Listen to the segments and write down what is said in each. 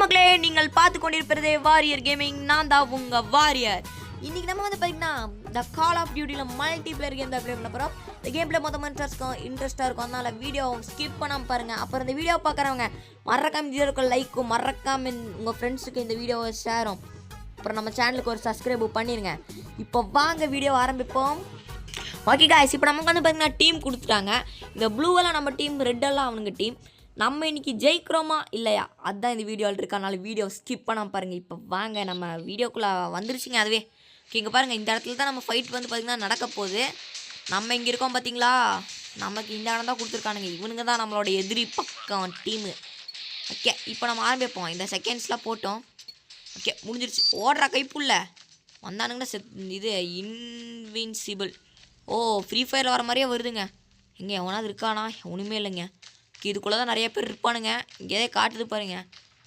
வணக்கம் மக்களே நீங்கள் பார்த்து கொண்டிருப்பதே வாரியர் கேமிங் நான் தான் உங்க வாரியர் இன்னைக்கு நம்ம வந்து பார்த்தீங்கன்னா இந்த கால் ஆஃப் டியூட்டியில் மல்டி பிளேயர் கேம் தான் ப்ளே பண்ண போகிறோம் இந்த கேமில் மொத்தமாக இன்ட்ரெஸ்ட்டும் இன்ட்ரெஸ்ட்டாக இருக்கும். அதனால வீடியோ ஸ்கிப் பண்ணாமல் பாருங்கள் அப்புறம் இந்த வீடியோ பார்க்குறவங்க மறக்காம வீடியோக்கு லைக்கும் மறக்காம உங்கள் ஃப்ரெண்ட்ஸுக்கு இந்த வீடியோவை ஷேரும் அப்புறம் நம்ம சேனலுக்கு ஒரு சப்ஸ்கிரைப் பண்ணிடுங்க இப்போ வாங்க வீடியோ ஆரம்பிப்போம். ஓகே காய்ஸ் இப்போ நமக்கு வந்து பார்த்தீங்கன்னா டீம் கொடுத்துட்டாங்க. இந்த ப்ளூவெல்லாம் நம்ம டீம் ரெட்டெல்லாம் அவனுங்க டீம் நம்ம இன்னைக்கு ஜெயிக்கிறோமா இல்லையா? அதுதான் இந்த வீடியோவில் இருக்கனால வீடியோ ஸ்கிப் பண்ணாமல் பாருங்கள் இப்போ வாங்க நம்ம வீடியோக்குள்ளே வந்துருச்சுங்க அதுவே. இங்கே பாருங்கள் இந்த இடத்துல தான் நம்ம ஃபைட் வந்து பார்த்திங்கன்னா நடக்க போகுது. நம்ம இங்கே இருக்கோம் பார்த்தீங்களா நமக்கு இந்த இடம் தான் கொடுத்துருக்கானுங்க. இவனுங்க தான் நம்மளோட எதிரி பக்கம் டீமு ஓகே இப்போ நம்ம ஆரம்பிப்போம். இந்த செகண்ட்ஸ்லாம் போட்டோம். ஓகே முடிஞ்சிருச்சு. ஓடுறா கைப்புள்ள வந்தானுங்கன்னா செத் இது இன்வின்சிபிள் ஓ ஃப்ரீ ஃபயர் வர மாதிரியே வருதுங்க. எங்கே எவனாவது இருக்கானா? ஒன்றுமே இல்லைங்க. இதுக்குள்ளே தான் நிறைய பேர் இருப்பானுங்க. இங்கேயே காட்டுது பாருங்க.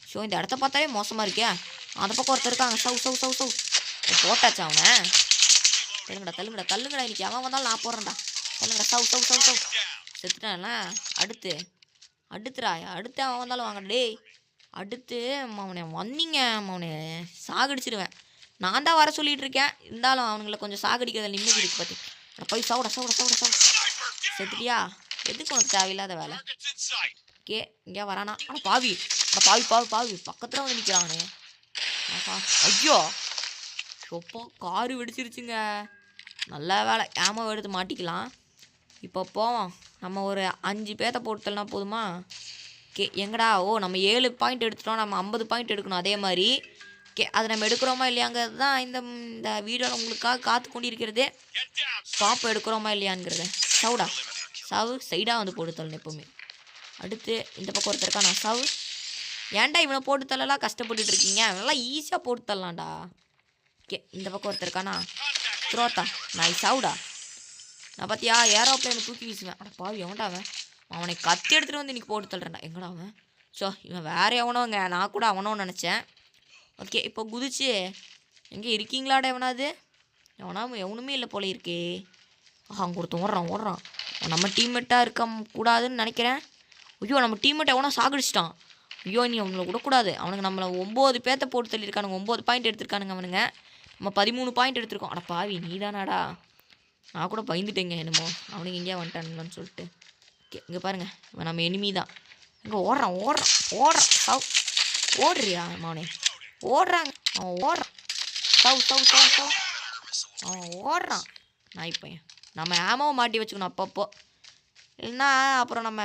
ஸோ இந்த இடத்த பார்த்தாலே மோசமாக இருக்கே. அந்த பக்கம் ஒருத்தர் இருக்காங்க. சவு சவு சவு சவு போட்டாச்சா அவனை? தள்ளுங்கடா தள்ளுங்கடா தள்ளுங்கடா. இன்னைக்கு அவன் வந்தாலும் நான் போடுறேன்டா. தள்ளுங்கடா சவு சவு சவு சவு செத்துட்டான்ல அடுத்து. அடுத்துடா. அடுத்து அவன் வந்தாலும் வாங்க டேய் அடுத்து அவனை வந்தீங்க. அவனை சாகடிச்சிடுவேன் நான் தான் வர சொல்லிட்டு இருக்கேன். இருந்தாலும் அவனுங்களை கொஞ்சம் சாகடிக்கிறதுல நிம்மதி இருக்கு பார்த்து போய் சவுடா சவுடா சவுடா சவுடா செத்துட்டியா? எதுக்கு உனக்கு தேவையில்லாத வேலை? ஓகே இங்கே வரானா? அட பாவி. அட பாவி பாவி பாவி. பக்கத்தில் வந்து நிற்கிறானே ஐயோ. சொப்போ காரு வெடிச்சிருச்சுங்க. நல்ல வேலை. ஏமா எடுத்து மாட்டிக்கலாம். இப்போ போவோம். நம்ம ஒரு அஞ்சு பேத்த போட்டுலாம் போதுமா? கே எங்கடா? ஓ நம்ம ஏழு பாயிண்ட் எடுத்துட்டோம். நம்ம ஐம்பது பாயிண்ட் எடுக்கணும். அதே மாதிரி. கே அதை நம்ம எடுக்கிறோமா இல்லையாங்கிறது தான் இந்த இந்த வீடியோவில் உங்களுக்காக காத்து கொண்டிருக்கிறது பாப்பு எடுக்கிறோமா இல்லையாங்கிறத. சவுடா. சாவு சைடாக வந்து போட்டு தள்ளணும் எப்போவுமே. அடுத்து இந்த பக்கம் ஒருத்தருக்கா நான் சாவு. ஏன்டா இவனை போட்டு தள்ளலாம் கஷ்டப்பட்டுட்டு இருக்கீங்க. நல்லா ஈஸியாக போட்டு தள்ளலாம்டா. ஓகே இந்த பக்கம் ஒருத்தர் த்ரோத்தா. நான் சாவுடா. நான் பார்த்தியா ஏரோப்ளேனை தூக்கி வீசுவேன். அட பாவி எவன்டா அவன்? அவனை கத்தி எடுத்துகிட்டு வந்து இன்றைக்கி போட்டு தள்ளுறேன்டா. எங்கடா அவன்? ஸோ இவன் வேறு எவனோங்க? நான் கூட அவனோ நினச்சேன். ஓகே இப்போ குதிச்சு எங்கே இருக்கீங்களாடா எவனாவது? எவனா எவனுமே இல்லை போல இருக்கே. ஆஹா அங்கே ஒருத்தன் ஓடுறான் ஓடுறான். நம்ம டீம்மேட்டாக இருக்க கூடாதுன்னு நினைக்கிறேன். ஐயோ நம்ம டீம்மேட் எவனோ சாகடிச்சிட்டான். ஐயோ நீ அவங்கள விடக்கூடாது. அவனுக்கு நம்மளை ஒம்பது பேர்த்த போட்டு தள்ளியிருக்கானுங்க. ஒம்பது பாயிண்ட் எடுத்திருக்கானுங்க அவனுங்க. நம்ம பதிமூணு பாயிண்ட் எடுத்திருக்கோம். அட பாவி நீ தானாடா நான் கூட பயந்துட்டேங்க என்னமோ. அவனுங்க எங்கேயா வந்துட்டானுங்கன்னு சொல்லிட்டு. ஓகே இங்கே பாருங்க. இவன் நம்ம எனிமி தான். இங்கே ஓடுறான் ஓடுறான் ஓடுறான். சவ். ஓடுறியா அவனே ஓடுறாங்க. அவன் ஓடுறான். சவ் சவ் சவ் சவ். அவன் ஓடுறான். நாய் பையன். நம்ம ஆமாவும் மாட்டி வச்சுக்கணும் அப்பப்போ. இல்லைன்னா அப்புறம் நம்ம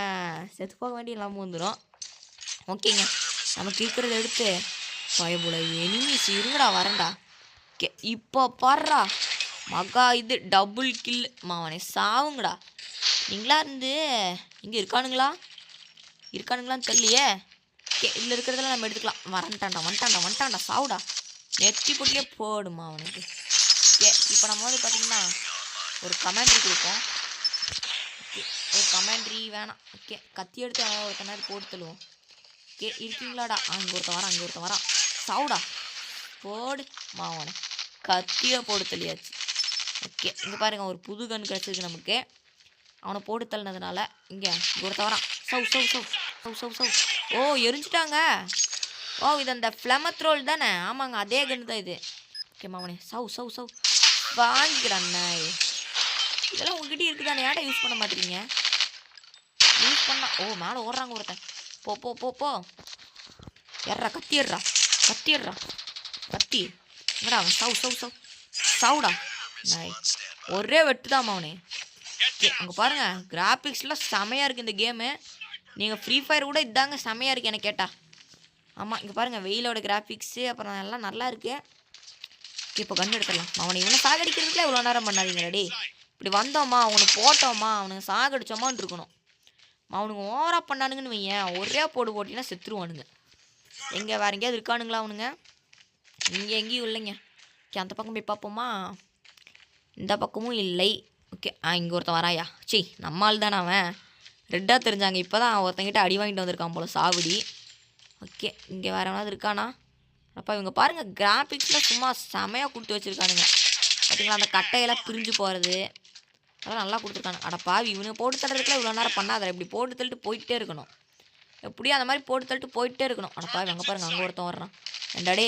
செத்து போக வேண்டிய இல்லாமல் வந்துடும் ஓகேங்க. நமக்கு இருக்கிறத எடுத்து பயபுல எனிமிஸ் இருங்கடா வரேன்டா. கே இப்போ பாடுறா மகா இது டபுள் கில் மாவனே சாவுங்கடா. நீங்களா இருந்து இங்கே இருக்கானுங்களா? இருக்கானுங்களான்னு தெரியலையே. கே இதில் இருக்கிறதெல்லாம் நம்ம எடுத்துக்கலாம். வரண்டாண்டா வந்துட்டாண்டா வந்துட்டாண்டா சாவுடா. நெத்தி போட்டிலே போடுமா அவனுக்கு. கே இப்போ நம்ம வந்து பார்த்திங்கன்னா ஒரு கமெண்ட்ரி கொடுப்போம். ஒரு கமெண்ட்ரி வேணாம். ஓகே கத்தி எடுத்து அவன் ஒரு கண்ணாடி போட்டு தள்ளுவோம். ஓகே இருக்கீங்களாடா? அங்கே ஒருத்த வரான் அங்கே ஒருத்த வரான். சாவுடா. போடு மாவனை கத்தியை போட்டு தள்ளியாச்சு. ஓகே இங்கே பாருங்க ஒரு புது கண் கிடச்சிருக்கு நமக்கு. அவனை போட்டு தள்ளினதுனால இங்கே ஒருத்த வரான். சவு சவு சவு சவு சவு சவு. ஓ எரிஞ்சிட்டாங்க. ஓ இது அந்த ஃப்ளமத்ரோல் தானே? ஆமாங்க அதே கன்று தான் இது. ஓகே மாவனே சவு சவு சவு. வாங்கிக்கிறான் நாய் இதெல்லாம் உங்ககிட்ட இருக்குதானே? ஏன்டா யூஸ் பண்ண மாட்டீங்க? யூஸ் பண்ணா ஓ மேலே ஓடுறாங்க ஒருத்தன். போ போ போ போ. எட்றா கத்தி கத்திடுறா கத்தி. என்னடா அவன்? சவு சவு சவு. சவுடா. நாய் ஒரே வெட்டு தான் அவனே அங்கே பாருங்க கிராஃபிக்ஸ்லாம் செமையாக இருக்குது இந்த கேமு நீங்கள் ஃப்ரீ ஃபயர் கூட இதாங்க செமையாக இருக்குது எனக்கு கேட்டா. ஆமாம் இங்கே பாருங்கள் வெயிலோட கிராஃபிக்ஸு அப்புறம் எல்லாம் நல்லா இருக்குது இப்போ கண்டு எடுத்துடலாம். அவனை இவனை சாகடிக்கிறதுக்குலாம் இவ்வளோ நேரம் பண்ணாதீங்க ரெடி இப்படி வந்தோமா அவனுக்கு போட்டோமா அவனுக்கு சாகடிச்சோமான்னு இருக்கணும். அவனுங்க ஓவராக பண்ணானுங்கன்னு வையேன். ஒரே போடு போட்டிங்கன்னா செத்துருவானுங்க. எங்கே வேற எங்கேயாவது இருக்கானுங்களா அவனுங்க? இங்கே எங்கேயும் இல்லைங்க. ஓகே அந்த பக்கம் போய் பார்ப்போமா? இந்த பக்கமும் இல்லை. ஓகே ஆ இங்கே ஒருத்தன் வராயா? சி நம்மால் தானே அவன். ரெட்டாக தெரிஞ்சாங்க. இப்போ தான் ஒருத்தங்கிட்ட அடி வாங்கிட்டு வந்திருக்கான் போல சாவடி ஓகே இங்கே வேறு எவனாவது இருக்கானா? அப்பா இவங்க பாருங்கள் கிராஃபிக்ஸில் சும்மா செமையாக கொடுத்து வச்சுருக்கானுங்க. பார்த்தீங்களா அந்த கட்டையெல்லாம் பிரிஞ்சு போகிறது அதெல்லாம் நல்லா கொடுத்துருக்காங்க. அட பாவி இவனுங்க போட்டு தள்ளுறதுக்கு இவ்வளோ நேரம் பண்ணாத இப்படி போட்டு தள்ளிட்டு போயிட்டே இருக்கணும். எப்படியும் அந்த மாதிரி போட்டு தள்ளிட்டு போயிட்டே இருக்கணும். அடப்பா அங்கே பாருங்க அங்கே ஒருத்தன் வர்றான். ஏண்டாடே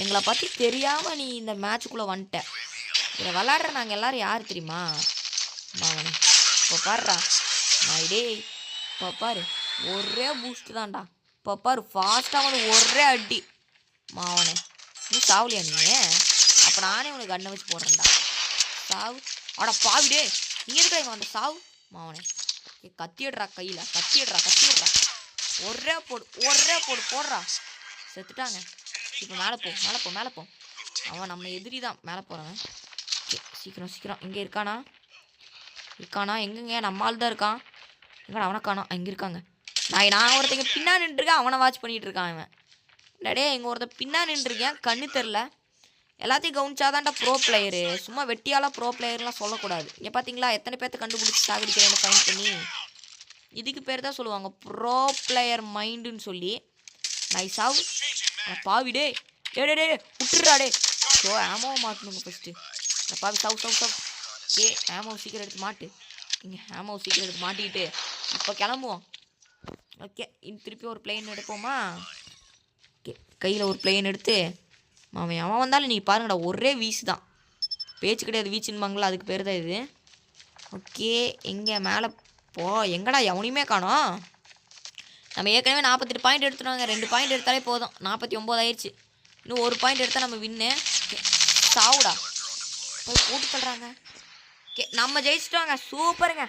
எங்களை பற்றி தெரியாமல் நீ இந்த மேட்சுக்குள்ளே வந்துட்ட. இதை விளாட்ற நாங்கள் எல்லாரும் யார் தெரியுமா? மாவனே இப்போ பாருடா. நான் டேய் இப்போ பாரு. ஒரே பூஸ்ட் தான்டா. இப்போ பாரு ஃபாஸ்ட்டாக வந்து ஒரே அடி. மாவனே நீ சாவலியா நீ? அப்போ நானே உனக்கு கண்ணை வச்சு போடுறேன்டா. சாவு. அட பாவிடே நீ எதுக்கு இங்கே சாவு. மாவனே கத்திடுறா கையில். கத்திடுறா கத்திடுறா. ஒரே போடு ஒரே போடு போடுறா. செத்துட்டாங்க. இப்போ மேலே போ மேலே போ மேலே போ. அவன் நம்ம எதிரி தான். மேலே போகிறவன் சீக்கிரம் சீக்கிரம். இங்கே இருக்கானா? இருக்கானா? எங்கங்க? நம்ம ஆள் தான் இருக்கான். எங்கடா அவனை காணா அங்கே இருக்காங்க. நான் நான் ஒருத்தங்க பின்னா நின்றுருக்கேன். அவனை வாட்ச் பண்ணிகிட்டு இருக்கான் அவன் டடே எங்கள் ஒருத்தன் பின்னா நின்றுருக்கேன். கண்ணு தெரில எல்லாத்தையும் கவனிச்சாதான்டா ப்ரோ பிளேயரு சும்மா வெட்டியாலாம் ப்ரோ பிளேயர்லாம் சொல்லக்கூடாது. இங்கே பார்த்தீங்களா எத்தனை பேர்த்த கண்டுபிடிச்சி சாகடிக்கிறேன்னு ஃபைன் பண்ணி? இதுக்கு பேர் தான் சொல்லுவாங்க. ப்ரோ பிளேயர் மைண்டுன்னு சொல்லி. நைஸ் பாவி பாவிடே ஏடே டே டே டே ஸோ ஆமோ மாட்டணுங்க ஃபஸ்ட்டு பாவி சவு சவு சவு. ஏ ஆமோ சீக்கிரம் எடுத்து மாட்டு. இங்கே ஆமோ சீக்கிரம் எடுத்து மாட்டிக்கிட்டு இப்போ கிளம்புவோம். ஓகே இனி திருப்பி ஒரு பிளேன் எடுப்போமா? ஓகே கையில் ஒரு பிளேன் எடுத்து அவன் அவன் வந்தாலும் நீங்கள் பாருங்கடா ஒரே வீசு தான். பேச்சு கிடையாது வீச்சுன்பாங்களா அதுக்கு பேர் தான் இது. ஓகே எங்கே மேலே போ எங்கடா எவனையுமே காணோம். நம்ம ஏற்கனவே நாற்பத்தெட்டு பாயிண்ட் எடுத்துருவாங்க ரெண்டு பாயிண்ட் எடுத்தாலே போதும். நாற்பத்தி ஒம்பது ஆயிடுச்சு இன்னும் ஒரு பாயிண்ட் எடுத்தால் நம்ம வின்னு சாவுடா. போய் போட்டு தள்ளுறாங்க ஓகே நம்ம ஜெயிச்சிட்டோங்க சூப்பருங்க.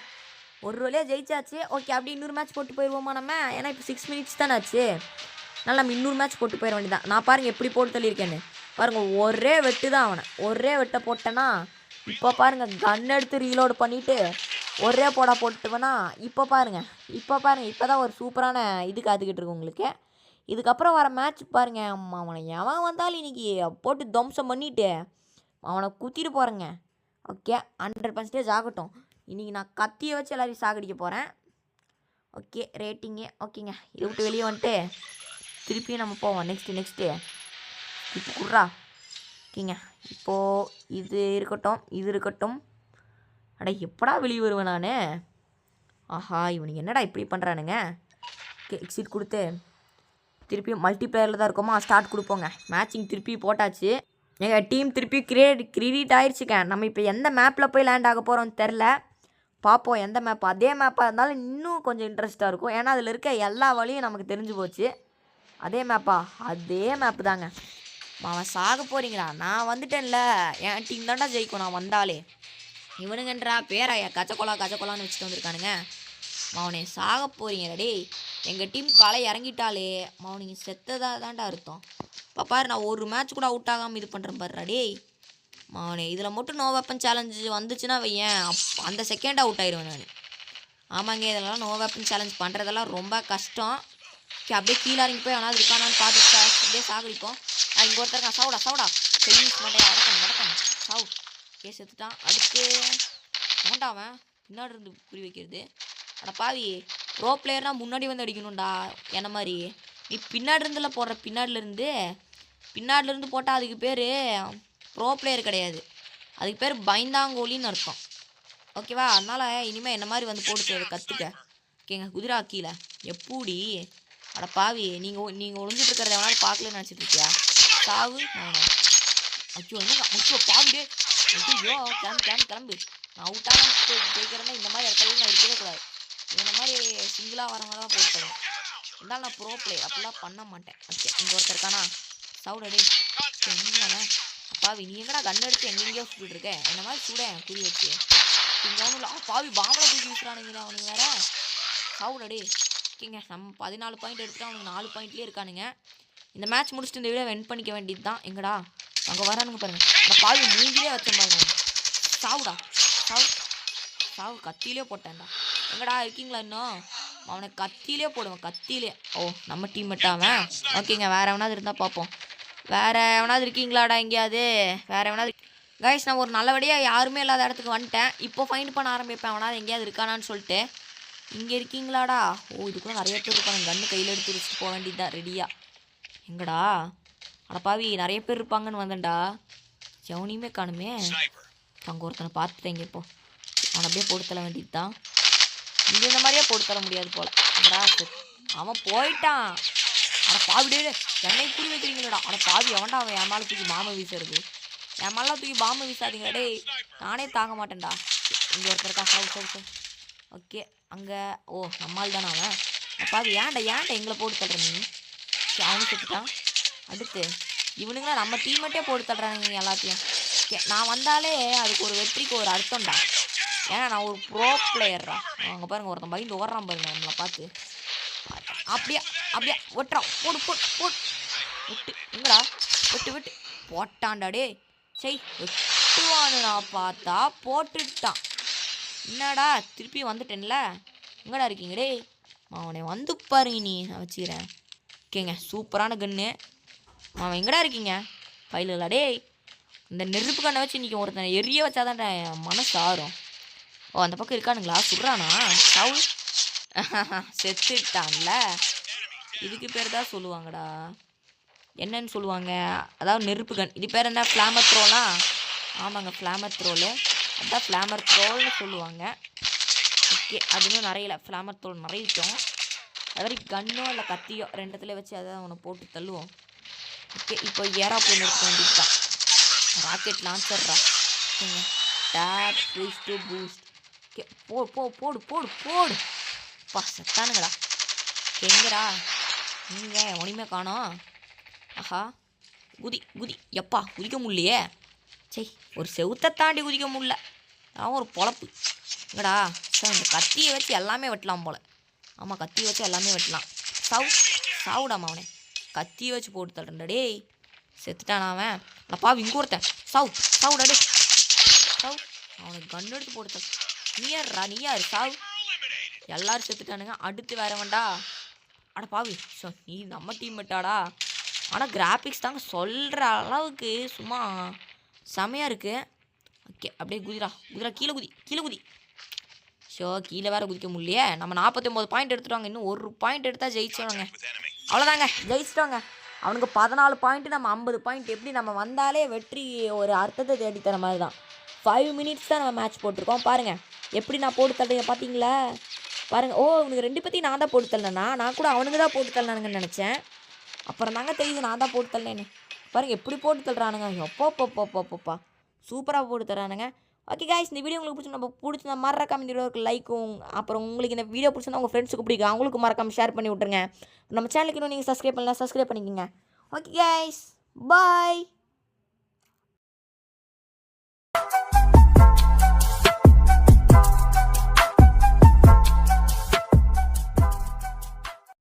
ஒரு வழியாக ஜெயிச்சாச்சு. ஓகே அப்படி இன்னொரு மேட்ச் போட்டு போயிடுவோமா நம்ம? ஏன்னா இப்போ சிக்ஸ் மினிட்ஸ் தானே ஆச்சு. அதனால் நம்ம இன்னொரு மேட்ச் போட்டு போயிட வேண்டியதான் நான் பாருங்கள் எப்படி போட்டு தள்ளியிருக்கேன்னு. பாருங்கள் ஒரே வெட்டு தான் அவனை. ஒரே வெட்டை போட்டேன்னா இப்போ பாருங்கள் கன் எடுத்து ரீலோடு பண்ணிவிட்டு ஒரே போடா போட்டுவேனா இப்போ பாருங்கள் இப்போ பாருங்கள் இப்போ தான் ஒரு சூப்பரான இது காத்துக்கிட்டு இருக்கு உங்களுக்கு. இதுக்கப்புறம் வர மேட்ச் பாருங்க அவனை எவன் வந்தாலும் இன்றைக்கி போட்டு துவம்சம் பண்ணிவிட்டு அவனை குத்திட்டு போகிறேங்க ஓகே ஹண்ட்ரட் பர்சன்டேஜ் ஆகட்டும். இன்றைக்கி நான் கத்தியை வச்சு எல்லாரையும் சாகடிக்க போகிறேன் ஓகே ரேட்டிங்கு ஓகேங்க இதை விட்டு வெளியே வந்துட்டு திருப்பியும் நம்ம போவோம். நெக்ஸ்ட்டு நெக்ஸ்ட்டு இப்போ குர்ரா. ஓகேங்க இப்போது இது இருக்கட்டும் இது இருக்கட்டும். அட எப்படா வெளியே வருவேன் நான்? ஆஹா இவனுக்கு என்னடா இப்படி பண்ணுறானுங்க எக்ஸிட் கொடுத்து. திருப்பியும் மல்டிப்ளேயரில் தான் இருக்கோமா? ஸ்டார்ட் கொடுப்போங்க. மேட்சிங் திருப்பி போட்டாச்சு. எங்கள் டீம் திருப்பி கிரியேட் கிரியேட் ஆயிடுச்சுங்க நம்ம இப்போ எந்த மேப்பில் போய் லேண்ட் ஆக போகிறோம்னு தெரில பார்ப்போம் எந்த மேப் அதே மேப்பாக இருந்தாலும் இன்னும் கொஞ்சம் இன்ட்ரெஸ்ட்டாக இருக்கும். ஏன்னா அதில் இருக்க எல்லா வழியும் நமக்கு தெரிஞ்சு போச்சு. அதே மேப்பா அதே மேப்பு தாங்க. அவன் சாக போகிறீங்களா நான் வந்துட்டேன்ல. என் டீம் தான்டா ஜெயிக்கும். நான் வந்தாலே. இவனுங்கன்றா பேராயா? கச்சக்கொலா கச்சக்கொலான்னு வச்சுட்டு வந்திருக்கானுங்க. மவனே சாக போகிறீங்க டேய். எங்கள் டீம் காலை இறங்கிட்டாலே. மவனிங்க செத்ததாக தான்டா அர்த்தம். இப்போ பாரு நான் ஒரு மேட்ச் கூட அவுட் ஆகாமல் இது பண்ணுறேன் பாருடா டேய். மவனே இதில் மட்டும் நோ வெப்பன் சேலஞ்சு வந்துச்சுன்னா வையன். அப் அந்த செகண்ட் அவுட் ஆயிடுவேன் நான். ஆமாங்க இதெல்லாம் நோ வெப்பன் சேலஞ்ச் பண்ணுறதெல்லாம் ரொம்ப கஷ்டம். ஓகே அப்படியே கீழே இறங்கி போய் அவனாவது இருக்கானான்னு பார்த்து அப்படியே சாகடிப்போம் நான் இங்கே ஒருத்தருக்கா சவுடா சவுடா சைனீஸ் மாட்டேன் அடக்கணும் நடக்கணும் சாவு ஏ செத்துட்டான் அடுத்து அவன் பின்னாடி இருந்து குறி வைக்கிறது அட பாவி ப்ரோ பிளேயர்னா முன்னாடி வந்து அடிக்கணும்டா என்ன மாதிரி நீ பின்னாடி இருந்துல போடுற பின்னாடிலேருந்து பின்னாடிலேருந்து போட்டால் அதுக்கு பேர் ப்ரோ பிளேயர் கிடையாது அதுக்கு பேர் பைந்தாங்கோலின்னு அர்த்தம் ஓகேவா அதனால் இனிமேல் என்ன மாதிரி வந்து போட்டு கற்றுக்க ஓகேங்க குதிரா கீழே எப்படி அட பாவி நீங்கள் நீங்கள் ஒளிஞ்சிட்டு இருக்கிறத எவனாலும் பார்க்கலன்னு நினச்சிட்டு இருக்கியா சாவு நானும் அச்சோ என்னங்க ஐயோ பாவிடே ஐயோ கிளம்பு கிளம்பு கிளம்பு. நான் அவுட்டாக ஜெயிக்கிறேன்னா இந்த மாதிரி இடத்துல நான் இருக்கவே கூடாது. இந்த மாதிரி சிங்கிளாக வர மாதிரி தான் போட்டுருவேன் இருந்தாலும் நான் ப்ரோ பிளே அப்படிலாம் பண்ண மாட்டேன். ஓகே இங்கே ஒருத்தர் இருக்கானா? சவுடடே எங்கேங்களா பாவி நீ எங்கடா கண் எடுத்து எங்கெங்கேயோ சுட்டுட்டு இருக்க? என்ன மாதிரி சுடேன் குறி வச்சு? இங்கே ஒன்றும் இல்லை பாவி பாம்பளை தூக்கி அவனுக்கு அவனுங்க வேற. சவுடடே ஓகேங்க நம்ம பதினாலு பாயிண்ட் எடுத்துட்டு அவனுக்கு நாலு பாயிண்ட்லேயே இருக்கானுங்க. இந்த மேட்ச் முடிச்சுட்டு இந்த வீடியோ வென் பண்ணிக்க வேண்டியது தான் எங்கடா? அங்கே வரானுங்க பாருங்கள் நான் பாவி மூஞ்சிலே வச்சேன் பாருங்க சாவுடா. சாவு. சாவு கத்தியிலே போட்டேன்டா. எங்கடா இருக்கீங்களா இன்னும்? அவனை கத்தியிலே போடுவேன் கத்தியிலே. ஓ நம்ம டீம் அவன்? ஓகேங்க வேற எவனாவது இருந்தால் பார்ப்போம். வேற எவனாவது இருக்கீங்களாடா எங்கேயாவது? வேற எவனாவது கைஸ் நான் ஒரு நல்லபடியாக யாருமே இல்லாத இடத்துக்கு வந்துட்டேன். இப்போ ஃபைண்ட் பண்ண ஆரம்பிப்பேன். அவனாவது எங்கேயாவது இருக்கானான்னு சொல்லிட்டு. இங்கே இருக்கீங்களாடா? ஓ இதுக்குள்ள நிறைய பேர் இருப்பாங்க கன்று கையில் எடுத்து வச்சுட்டு போக வேண்டியதுதான். ரெடியாக எங்கடா? அடப்பாவி நிறைய பேர் இருப்பாங்கன்னு வந்தேன்டா. ஜவுனியுமே காணுமே. அங்கே ஒருத்தனை பார்த்துட்டேங்க இப்போ அவனை அப்படியே போட்டு தர வேண்டியது தான் இங்கே இந்த மாதிரியே போட்டு தர முடியாது போல். எங்கடா அவன் போயிட்டான். அட பாவி டேய் டேய், என்னை புரி வைக்கிறீங்களடா. அட பாவி எவன்டா அவன் என் மேலே தூக்கி பாம்பை வீசுறது. என் மேலே தூக்கி பாம்பை வீசாதீங்க டேய். நானே தாங்க மாட்டேன்டா. இங்கே ஒருத்தர் இருக்கா சவு சவு சவு ஓகே அங்கே ஓ நம்மால் தானே அவன்? அப்பா அது ஏன்டா ஏன்டா எங்களை போட்டு தள்ளுற நீ? சரி, அவனும் செத்துட்டான். அடுத்து இவனுங்களாம் நம்ம டீம்மேட்டே போட்டு தள்ளுறாங்க எல்லாத்தையும். ஓகே நான் வந்தாலே அதுக்கு ஒரு வெற்றிக்கு ஒரு அர்த்தம்டா. ஏன்னா நான் ஒரு ப்ரோ பிளேயர்ரா அங்கே பாருங்க ஒருத்தன் பயந்து ஓடுறான் பாருங்க நம்மளை பார்த்து. அப்படியே அப்படியே ஒட்டுறான். போடு போடு போடு. விட்டு எங்கடா விட்டு விட்டு. போட்டான்டா டேய். சரி வெட்டுவான்னு நான் பார்த்தா போட்டுட்டான். என்னடா திருப்பி வந்துட்டேன்ல? எங்கடா இருக்கீங்க? டேய் அவனை வந்து பாருங்க நீ நான் வச்சுக்கிறேன். ஓகேங்க சூப்பரான கன்று அவன் எங்கடா இருக்கீங்க? பயிலுங்களா? டேய் இந்த நெருப்பு கண்ணை வச்சு இன்றைக்கி ஒருத்தனை எரிய வச்சாதான் மனசு ஆறும். ஓ அந்த பக்கம் இருக்கானுங்களா? சுடுறானா? சவுல்? செத்துட்டான்ல? இதுக்கு பேர் தான் சொல்லுவாங்கடா. என்னன்னு சொல்லுவாங்க? அதாவது நெருப்பு கன் இது பேர் என்ன? ஃப்ளாமர் த்ரோலாம் ஆமாங்க ஃப்ளாமர் த்ரோலு அதான் ஃப்ளாமர் தோல்னு சொல்லுவாங்க. ஓகே அதுவும் நிறையல ஃப்ளாமர் தோல் நிறையிட்டோம். அது மாதிரி கன்னோ இல்லை கத்தியோ ரெண்டுத்துல வச்சு அதை அவனை போட்டு தள்ளுவோம். ஓகே இப்போ ஏரோப்ளேன் எடுக்க வேண்டியதுதான் ராக்கெட் லான்ச்சர்ரா டேப் பூஸ்ட்டு பூஸ்ட் ஓகே போ போ போடு போடு போடு. பா செத்தானுங்களா. எங்கடா? நீங்கள் ஒன்றுமே காணோம். ஆஹா. குதி குதி. எப்பா குதிக்க முடியலையே. சே ஒரு செவுத்தை தாண்டி குதிக்க முடியல. நான் ஒரு பொழப்பு. எங்கடா? சார் இந்த கத்தியை வச்சு எல்லாமே வெட்டலாம் போல. ஆமாம் கத்தியை வச்சு எல்லாமே வெட்டலாம். சாவு சாவுடாமா அவனே? கத்தியை வச்சு போட்டு தள்ளுறா டேய். செத்துட்டானா அவன்? அப்பா இங்க ஒருத்தன். சாவு சாவுடா டே சாவு அவனுக்கு கன் எடுத்து போட்டு தள்ளு. நீ யாருடா நீ சாவு. எல்லாரும் செத்துட்டானுங்க. அடுத்து வேற வேண்டா அட பாவி ஸோ நீ நம்ம டீம் மெட்டாடா. ஆனால் கிராஃபிக்ஸ் தாங்க சொல்கிற அளவுக்கு சும்மா செமையாக இருக்குது ஓகே அப்படியே குதிரா குதிரா கீழே குதி கீழே குதி. ஷோ கீழே வேறு குதிக்க முடியலையே. நம்ம நாற்பத்தி ஒம்பது பாயிண்ட் எடுத்துட்டாங்க இன்னும் ஒரு பாயிண்ட் எடுத்தால் ஜெயிச்சிடுவாங்க அவ்வளோதாங்க ஜெயிச்சிட்டோங்க. அவனுக்கு பதினாலு பாயிண்ட்டு நம்ம ஐம்பது பாயிண்ட் எப்படி நம்ம வந்தாலே வெற்றி ஒரு அர்த்தத்தை தேடி தர மாதிரி தான் ஃபைவ் மினிட்ஸ் தான் நம்ம மேட்ச் போட்டிருக்கோம். பாருங்கள் எப்படி நான் போட்டு தள்ளுங்க பார்த்தீங்களா பாருங்கள் ஓ இவனுக்கு ரெண்டு பற்றி நான் தான் போட்டு தள்ளனா நான் கூட அவனுங்க தான் போட்டு தள்ளினானுங்கன்னு நினச்சேன். அப்புறம் தாங்க தெரியுது நான் தான் போட்டு தள்ளேன்னு பாருங்கள் எப்படி போட்டு தள்ளுறானுங்க. எப்போ போ போ சூப்பராக போட்டு தரானுங்க ஓகே காய்ஸ் இந்த வீடியோ உங்களுக்கு பிடிச்சி நம்ம பிடிச்சிருந்தா மறக்காம இந்த வீடியோக்கு லைக்கும் அப்புறம் உங்களுக்கு இந்த வீடியோ பிடிச்சிருந்தா உங்கள் ஃப்ரெண்ட்ஸுக்கு பிடிக்கும். அவங்களுக்கு மறக்காம ஷேர் பண்ணி விட்ருங்க நம்ம சேனலுக்கு இன்னும் நீங்கள் சப்ஸ்கிரைப் பண்ணலாம் சப்ஸ்கிரைப் பண்ணிக்கோங்க. Okay guys bye